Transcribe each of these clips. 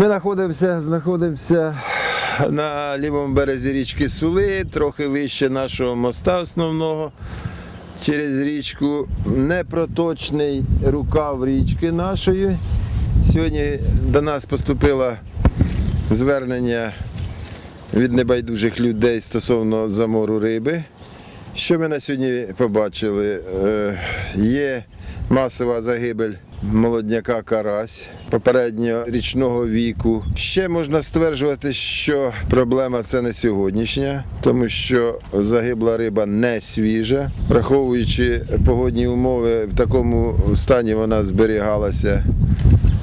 Ми знаходимося, знаходимося на лівому березі річки Сули, трохи вище нашого моста основного. Через річку непроточний рукав річки нашої. Сьогодні до нас поступило звернення від небайдужих людей стосовно замору риби. Що ми на сьогодні побачили? Е, Є масова загибель молодняка карась попереднього річного віку. Ще можна стверджувати, що проблема це не сьогоднішня, тому що загибла риба не свіжа, враховуючи погодні умови, в такому стані вона зберігалася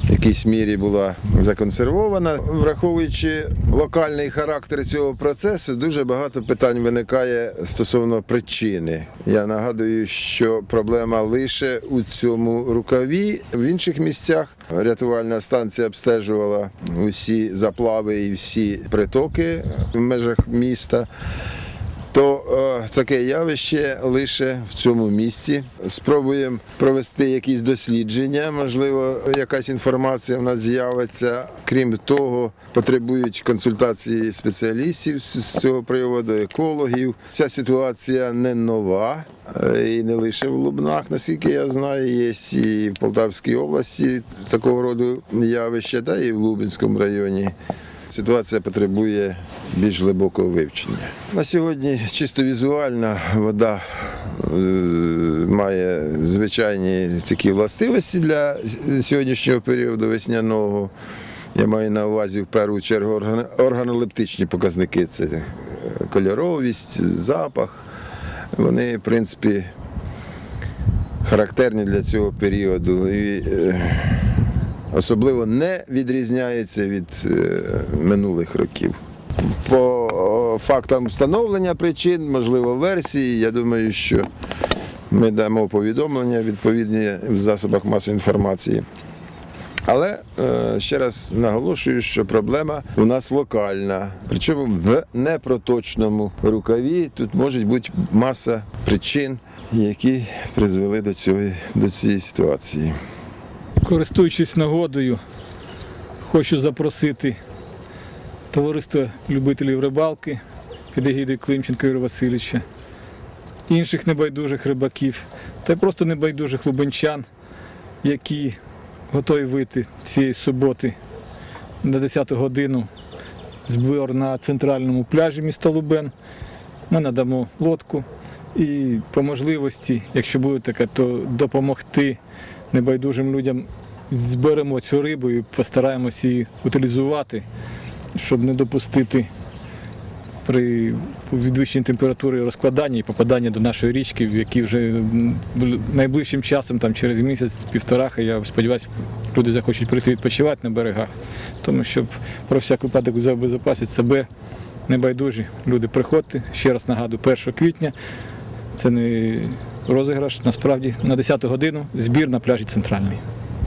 якійсь мірі була законсервована. Враховуючи локальний характер цього процесу, дуже багато питань виникає стосовно причини. Я нагадую, що проблема лише у цьому рукаві. В інших місцях рятувальна станція обстежувала усі заплави і всі притоки в межах міста то е, таке явище лише в цьому місці. Спробуємо провести якісь дослідження, можливо, якась інформація в нас з'явиться. Крім того, потребують консультації спеціалістів з цього приводу, екологів. Ця ситуація не нова. е, І не лише в Лубнах, наскільки я знаю, є і в Полтавській області такого роду явища, та і в Лубенському районі. Ситуація потребує більш глибокого вивчення. На сьогодні чисто візуальна вода е, має звичайні такі властивості для сьогоднішнього періоду весняного. Я маю на увазі в першу чергу органолептичні показники. Це кольоровість, запах. Вони, в принципі, характерні для цього періоду. І, е, особливо не відрізняється від е, минулих років. По фактам встановлення причин, можливо, версії, я думаю, що ми дамо повідомлення відповідні в засобах масової інформації. Але е, ще раз наголошую, що проблема у нас локальна, причому в непроточному рукаві тут може бути маса причин, які призвели до, цього, до цієї ситуації. Користуючись нагодою, хочу запросити товариство любителів рибалки під егідою Климченка Юрія Васильовича, інших небайдужих рибаків та просто небайдужих лубенчан, які готові вийти цієї суботи на 10 годину збір на центральному пляжі міста Лубен. Ми надамо лодку і по можливості, якщо буде таке, то допомогти небайдужим людям зберемо цю рибу і постараємося її утилізувати, щоб не допустити при підвищенні температури розкладання і попадання до нашої річки, в якій вже найближчим часом, там через місяць-півтора, я сподіваюся, люди захочуть прийти відпочивати на берегах. Тому щоб про всяк випадок забезпечити себе небайдужі. Люди приходьте. Ще раз нагадую, 1 квітня це не розіграш, насправді на 10 годину збір на пляжі центральний.